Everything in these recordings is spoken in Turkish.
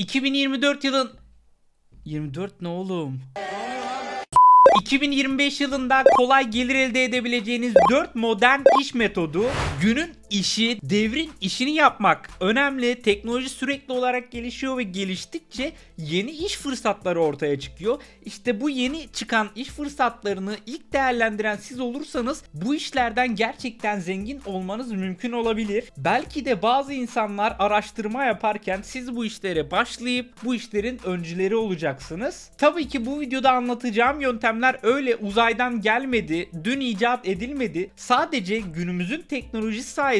2024 yılın 24 ne oğlum? 2025 yılında kolay gelir elde edebileceğiniz 4 modern iş metodu. Günün işi, devrin işini yapmak önemli. Teknoloji sürekli olarak gelişiyor ve geliştikçe yeni iş fırsatları ortaya çıkıyor. İşte bu yeni çıkan iş fırsatlarını ilk değerlendiren siz olursanız bu işlerden gerçekten zengin olmanız mümkün olabilir. Belki de bazı insanlar araştırma yaparken siz bu işlere başlayıp bu işlerin öncüleri olacaksınız. Tabii ki bu videoda anlatacağım yöntemler öyle uzaydan gelmedi, dün icat edilmedi. Sadece günümüzün teknolojisi sayesinde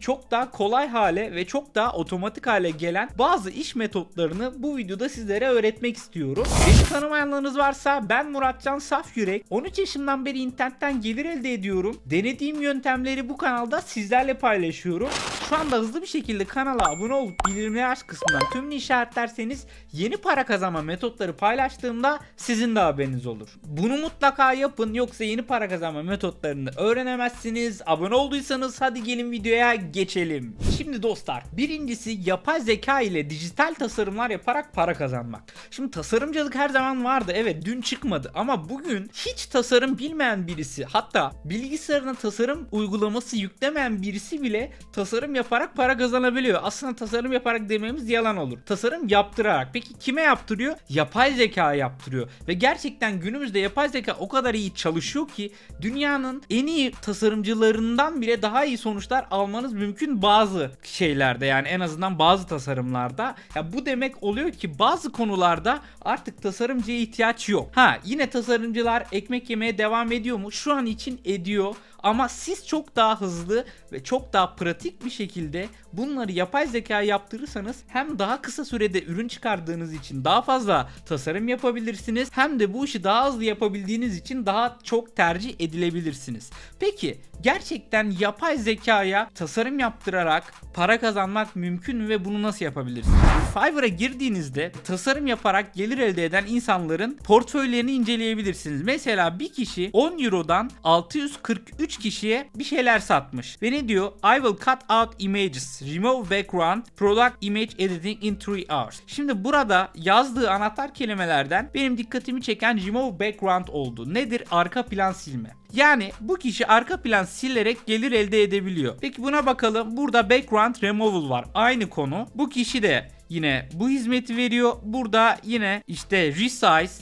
çok daha kolay hale ve çok daha otomatik hale gelen bazı iş metotlarını bu videoda sizlere öğretmek istiyorum. Beni tanımayanlarınız varsa ben Muratcan Safyürek. 13 yaşımdan beri internetten gelir elde ediyorum. Denediğim yöntemleri bu kanalda sizlerle paylaşıyorum. Şu anda hızlı bir şekilde kanala abone olup bildirimleri aç kısmından tümünü işaretlerseniz yeni para kazanma metotları paylaştığımda sizin de haberiniz olur. Bunu mutlaka yapın yoksa yeni para kazanma metotlarını öğrenemezsiniz. Abone olduysanız hadi gelin videoya geçelim. Şimdi dostlar birincisi yapay zeka ile dijital tasarımlar yaparak para kazanmak. Şimdi tasarımcılık her zaman vardı evet dün çıkmadı ama bugün hiç tasarım bilmeyen birisi hatta bilgisayarına tasarım uygulaması yüklemeyen birisi bile tasarım yaparak para kazanabiliyor. Aslında tasarım yaparak dememiz yalan olur. Tasarım yaptırarak. Peki kime yaptırıyor? Yapay zeka yaptırıyor. Ve gerçekten günümüzde yapay zeka o kadar iyi çalışıyor ki dünyanın en iyi tasarımcılarından bile daha iyi sonuçlar almanız mümkün bazı şeylerde yani en azından bazı tasarımlarda. Ya bu demek oluyor ki bazı konularda artık tasarımcıya ihtiyaç yok. Ha yine tasarımcılar ekmek yemeye devam ediyor mu? Şu an için ediyor. Ama siz çok daha hızlı ve çok daha pratik bir şekilde bunları yapay zeka yaptırırsanız hem daha kısa sürede ürün çıkardığınız için daha fazla tasarım yapabilirsiniz hem de bu işi daha hızlı yapabildiğiniz için daha çok tercih edilebilirsiniz. Peki gerçekten yapay zekaya tasarım yaptırarak para kazanmak mümkün mü ve bunu nasıl yapabilirsiniz? Fiverr'a girdiğinizde tasarım yaparak gelir elde eden insanların portföylerini inceleyebilirsiniz. Mesela bir kişi 10 Euro'dan 643 kişiye bir şeyler satmış. Ve ne diyor? I will cut out images, remove background, product image editing in 3 hours. Şimdi burada yazdığı anahtar kelimelerden benim dikkatimi çeken remove background oldu. Nedir? Arka plan silme. Yani bu kişi arka plan silerek gelir elde edebiliyor. Peki buna bakalım. Burada background removal var. Aynı konu. Bu kişi de yine bu hizmeti veriyor. Burada yine işte resize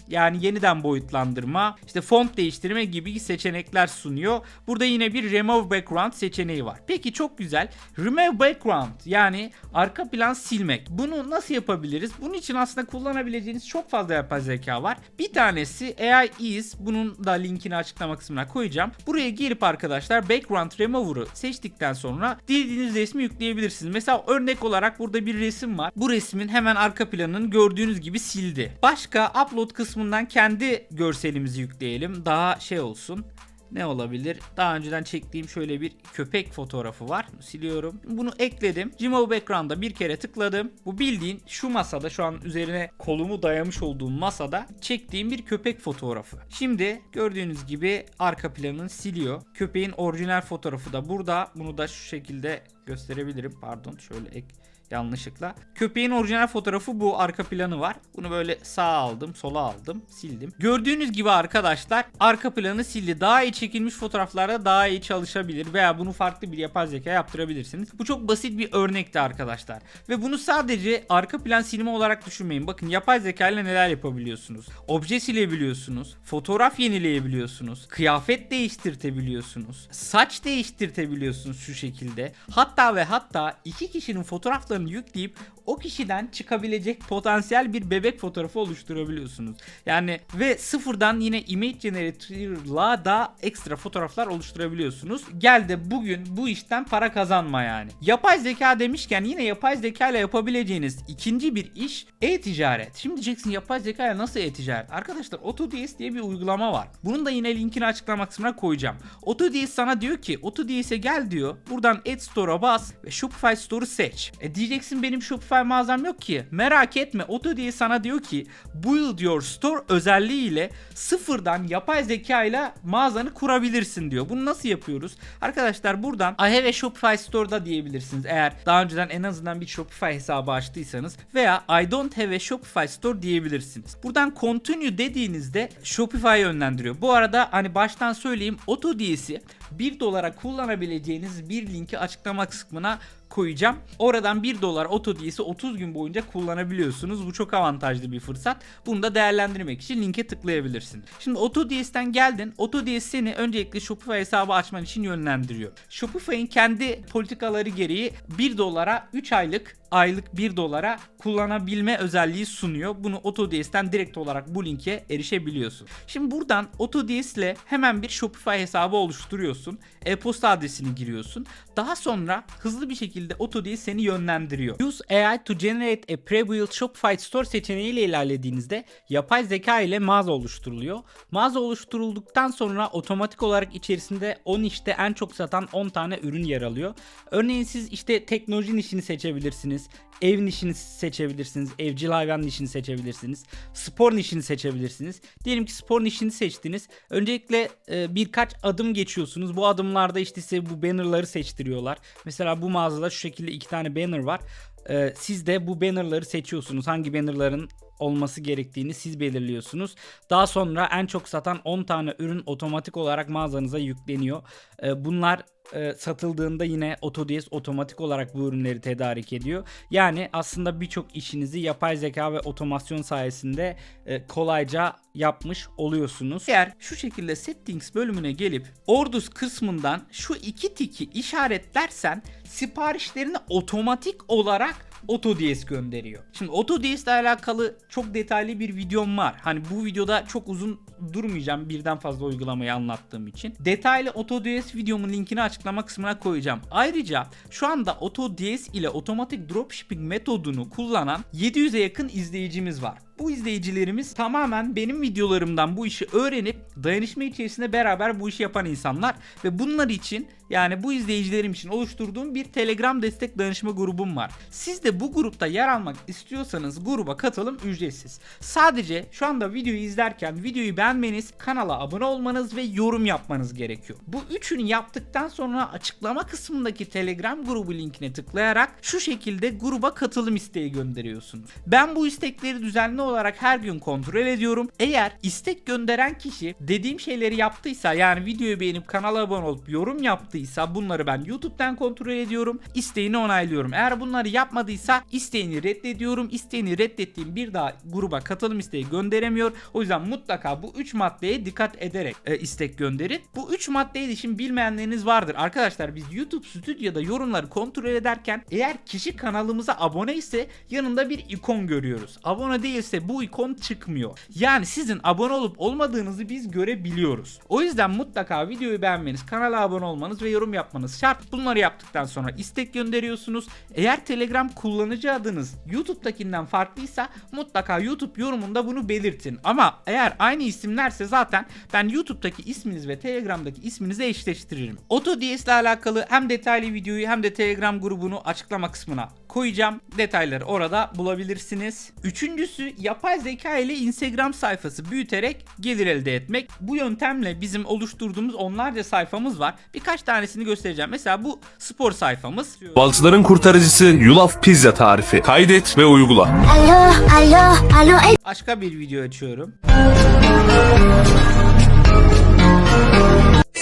yani yeniden boyutlandırma, işte font değiştirme gibi seçenekler sunuyor. Burada yine bir remove background seçeneği var. Peki çok güzel. Remove background yani arka plan silmek. Bunu nasıl yapabiliriz? Bunun için aslında kullanabileceğiniz çok fazla yapay zeka var. Bir tanesi AI is. Bunun da linkini açıklama kısmına koyacağım. Buraya gelip arkadaşlar background remover'ı seçtikten sonra dilediğiniz resmi yükleyebilirsiniz. Mesela örnek olarak burada bir resim var. Bu resmin hemen arka planını gördüğünüz gibi sildi. Başka upload kısmından kendi görselimizi yükleyelim. Daha şey olsun ne olabilir? Daha önceden çektiğim şöyle bir köpek fotoğrafı var. Siliyorum. Bunu ekledim. Remove background'a bir kere tıkladım. Bu bildiğin şu masada şu an üzerine kolumu dayamış olduğum masada çektiğim bir köpek fotoğrafı. Şimdi gördüğünüz gibi arka planını siliyor. Köpeğin orijinal fotoğrafı da burada. Bunu da şu şekilde gösterebilirim. Pardon şöyle ek yanlışlıkla. Köpeğin orijinal fotoğrafı bu arka planı var. Bunu böyle sağa aldım, sola aldım, sildim. Gördüğünüz gibi arkadaşlar arka planı sildi. Daha iyi çekilmiş fotoğraflarda daha iyi çalışabilir veya bunu farklı bir yapay zeka yaptırabilirsiniz. Bu çok basit bir örnekti arkadaşlar. Ve bunu sadece arka plan silme olarak düşünmeyin. Bakın yapay zeka ile neler yapabiliyorsunuz. Obje silebiliyorsunuz. Fotoğraf yenileyebiliyorsunuz. Kıyafet değiştirtebiliyorsunuz. Saç değiştirtebiliyorsunuz şu şekilde. Hatta ve hatta iki kişinin fotoğraflarını YouTube o kişiden çıkabilecek potansiyel bir bebek fotoğrafı oluşturabiliyorsunuz. Yani ve sıfırdan yine image generator'la da ekstra fotoğraflar oluşturabiliyorsunuz. Gel de bugün bu işten para kazanma yani. Yapay zeka demişken yine yapay zeka ile yapabileceğiniz ikinci bir iş e-ticaret. Şimdi diyeceksin yapay zeka ile nasıl e-ticaret? Arkadaşlar AutoDS diye bir uygulama var. Bunun da yine linkini açıklama kısmına koyacağım. AutoDS sana diyor ki AutoDS'e gel diyor. Buradan Add Store'a bas ve Shopify Store'u seç. E diyeceksin benim Shopify Shopify mağazam yok ki. Merak etme. AutoDS sana diyor ki Build Your Store özelliğiyle sıfırdan yapay zeka ile mağazanı kurabilirsin diyor. Bunu nasıl yapıyoruz? Arkadaşlar buradan I have a Shopify Store'da diyebilirsiniz. Eğer daha önceden en azından bir Shopify hesabı açtıysanız veya I don't have a Shopify Store diyebilirsiniz. Buradan continue dediğinizde Shopify yönlendiriyor. Bu arada hani baştan söyleyeyim AutoDS'i 1 dolara kullanabileceğiniz bir linki açıklama kısmına koyacağım. Oradan 1 dolar AutoDS'i 30 gün boyunca kullanabiliyorsunuz. Bu çok avantajlı bir fırsat. Bunu da değerlendirmek için linke tıklayabilirsin. Şimdi AutoDS'ten geldin. AutoDS seni öncelikle Shopify hesabı açman için yönlendiriyor. Shopify'in kendi politikaları gereği 1 dolara 3 aylık aylık 1 dolara kullanabilme özelliği sunuyor. Bunu AutoDS'ten direkt olarak bu linke erişebiliyorsun. Şimdi buradan AutoDS ile hemen bir Shopify hesabı oluşturuyorsun. E-posta adresini giriyorsun. Daha sonra hızlı bir şekilde AutoDS seni yönlendiriyor. Use AI to generate a pre-built Shopify store seçeneğiyle ilerlediğinizde yapay zeka ile mağaza oluşturuluyor. Mağaza oluşturulduktan sonra otomatik olarak içerisinde 10 işte en çok satan 10 tane ürün yer alıyor. Örneğin siz işte teknoloji nişini seçebilirsiniz. Ev nişini seçebilirsiniz. Evcil hayvan nişini seçebilirsiniz. Spor nişini seçebilirsiniz. Diyelim ki spor nişini seçtiniz. Öncelikle e, birkaç adım geçiyorsunuz. Bu adımlarda işte size bu bannerları seçtiriyorlar. Mesela bu mağazada şu şekilde iki tane banner var. E, siz de bu bannerları seçiyorsunuz. Hangi bannerların olması gerektiğini siz belirliyorsunuz. Daha sonra en çok satan 10 tane ürün otomatik olarak mağazanıza yükleniyor. E, bunlar e, satıldığında yine AutoDS otomatik olarak bu ürünleri tedarik ediyor. Yani aslında birçok işinizi yapay zeka ve otomasyon sayesinde e, kolayca yapmış oluyorsunuz. Eğer şu şekilde settings bölümüne gelip orders kısmından şu iki tiki işaretlersen siparişlerini otomatik olarak AutoDS gönderiyor. Şimdi AutoDS ile alakalı çok detaylı bir videom var. Hani bu videoda çok uzun durmayacağım birden fazla uygulamayı anlattığım için. Detaylı AutoDS videomun linkini açıklama kısmına koyacağım. Ayrıca şu anda AutoDS ile otomatik dropshipping metodunu kullanan 700'e yakın izleyicimiz var. Bu izleyicilerimiz tamamen benim videolarımdan bu işi öğrenip dayanışma içerisinde beraber bu işi yapan insanlar ve bunlar için yani bu izleyicilerim için oluşturduğum bir Telegram destek danışma grubum var. Siz de bu grupta yer almak istiyorsanız gruba katılım ücretsiz. Sadece şu anda videoyu izlerken videoyu beğenmeniz, kanala abone olmanız ve yorum yapmanız gerekiyor. Bu üçünü yaptıktan sonra açıklama kısmındaki Telegram grubu linkine tıklayarak şu şekilde gruba katılım isteği gönderiyorsunuz. Ben bu istekleri düzenli olarak her gün kontrol ediyorum. Eğer istek gönderen kişi dediğim şeyleri yaptıysa yani videoyu beğenip kanala abone olup yorum yaptıysa bunları ben YouTube'dan kontrol ediyorum. İsteğini onaylıyorum. Eğer bunları yapmadıysa isteğini reddediyorum. İsteğini reddettiğim bir daha gruba katılım isteği gönderemiyor. O yüzden mutlaka bu 3 maddeye dikkat ederek e, istek gönderin. Bu 3 maddeyi de şimdi bilmeyenleriniz vardır. Arkadaşlar biz YouTube Studio'da yorumları kontrol ederken eğer kişi kanalımıza abone ise yanında bir ikon görüyoruz. Abone değilse bu ikon çıkmıyor. Yani sizin abone olup olmadığınızı biz görebiliyoruz. O yüzden mutlaka videoyu beğenmeniz, kanala abone olmanız ve yorum yapmanız şart. Bunları yaptıktan sonra istek gönderiyorsunuz. Eğer Telegram kullanıcı adınız YouTube'dakinden farklıysa mutlaka YouTube yorumunda bunu belirtin. Ama eğer aynı isimlerse zaten ben YouTube'daki isminiz ve Telegram'daki isminizi eşleştiririm. AutoDS ile alakalı hem detaylı videoyu hem de Telegram grubunu açıklama kısmına koyacağım. Detayları orada bulabilirsiniz. Üçüncüsü yapay zeka ile Instagram sayfası büyüterek gelir elde etmek. Bu yöntemle bizim oluşturduğumuz onlarca sayfamız var. Birkaç tanesini göstereceğim. Mesela bu spor sayfamız. Baltıların kurtarıcısı yulaf pizza tarifi. Kaydet ve uygula. Alo, alo, alo. Başka bir video açıyorum.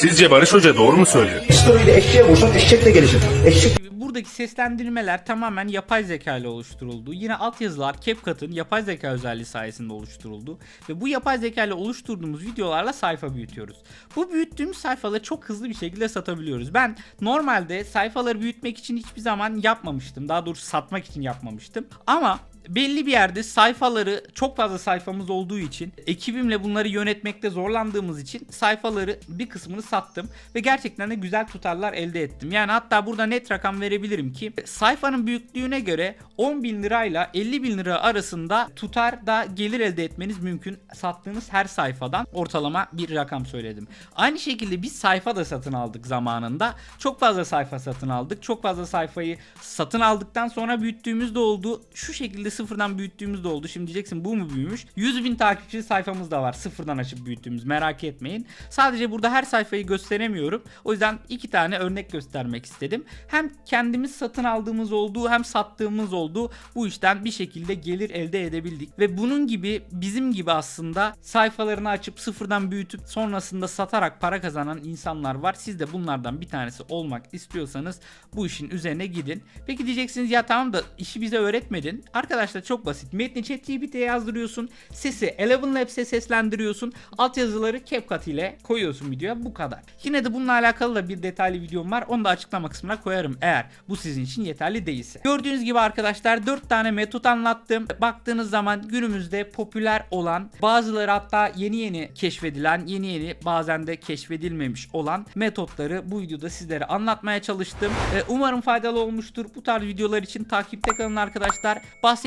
Sizce Barış Hoca doğru mu söylüyor? Pistolüyle eşeğe vursan eşek de gelecek. Eşek Buradaki seslendirmeler tamamen yapay zeka ile oluşturuldu. Yine altyazılar CapCut'ın yapay zeka özelliği sayesinde oluşturuldu. Ve bu yapay zeka ile oluşturduğumuz videolarla sayfa büyütüyoruz. Bu büyüttüğümüz sayfaları çok hızlı bir şekilde satabiliyoruz. Ben normalde sayfaları büyütmek için hiçbir zaman yapmamıştım. Daha doğrusu satmak için yapmamıştım. Ama belli bir yerde sayfaları çok fazla sayfamız olduğu için ekibimle bunları yönetmekte zorlandığımız için sayfaları bir kısmını sattım ve gerçekten de güzel tutarlar elde ettim. Yani hatta burada net rakam verebilirim ki sayfanın büyüklüğüne göre 10 bin lirayla 50 bin lira arasında tutar da gelir elde etmeniz mümkün sattığınız her sayfadan ortalama bir rakam söyledim. Aynı şekilde biz sayfa da satın aldık zamanında. Çok fazla sayfa satın aldık. Çok fazla sayfayı satın aldıktan sonra büyüttüğümüz de oldu. Şu şekilde sıfırdan büyüttüğümüz de oldu. Şimdi diyeceksin bu mu büyümüş? 100 bin takipçili sayfamız da var. Sıfırdan açıp büyüttüğümüz merak etmeyin. Sadece burada her sayfayı gösteremiyorum. O yüzden iki tane örnek göstermek istedim. Hem kendimiz satın aldığımız olduğu hem sattığımız olduğu bu işten bir şekilde gelir elde edebildik. Ve bunun gibi bizim gibi aslında sayfalarını açıp sıfırdan büyütüp sonrasında satarak para kazanan insanlar var. Siz de bunlardan bir tanesi olmak istiyorsanız bu işin üzerine gidin. Peki diyeceksiniz ya tamam da işi bize öğretmedin. Arkadaşlar çok basit. Metni ChatGPT'ye yazdırıyorsun. Sesi Eleven Labs'e seslendiriyorsun. Altyazıları CapCut ile koyuyorsun videoya. Bu kadar. Yine de bununla alakalı da bir detaylı videom var. Onu da açıklama kısmına koyarım eğer bu sizin için yeterli değilse. Gördüğünüz gibi arkadaşlar 4 tane metot anlattım. Baktığınız zaman günümüzde popüler olan bazıları hatta yeni yeni keşfedilen yeni yeni bazen de keşfedilmemiş olan metotları bu videoda sizlere anlatmaya çalıştım. Ee, umarım faydalı olmuştur. Bu tarz videolar için takipte kalın arkadaşlar.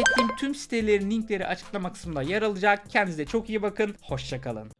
Bahsettiğim tüm sitelerin linkleri açıklama kısmında yer alacak. Kendinize çok iyi bakın. Hoşçakalın.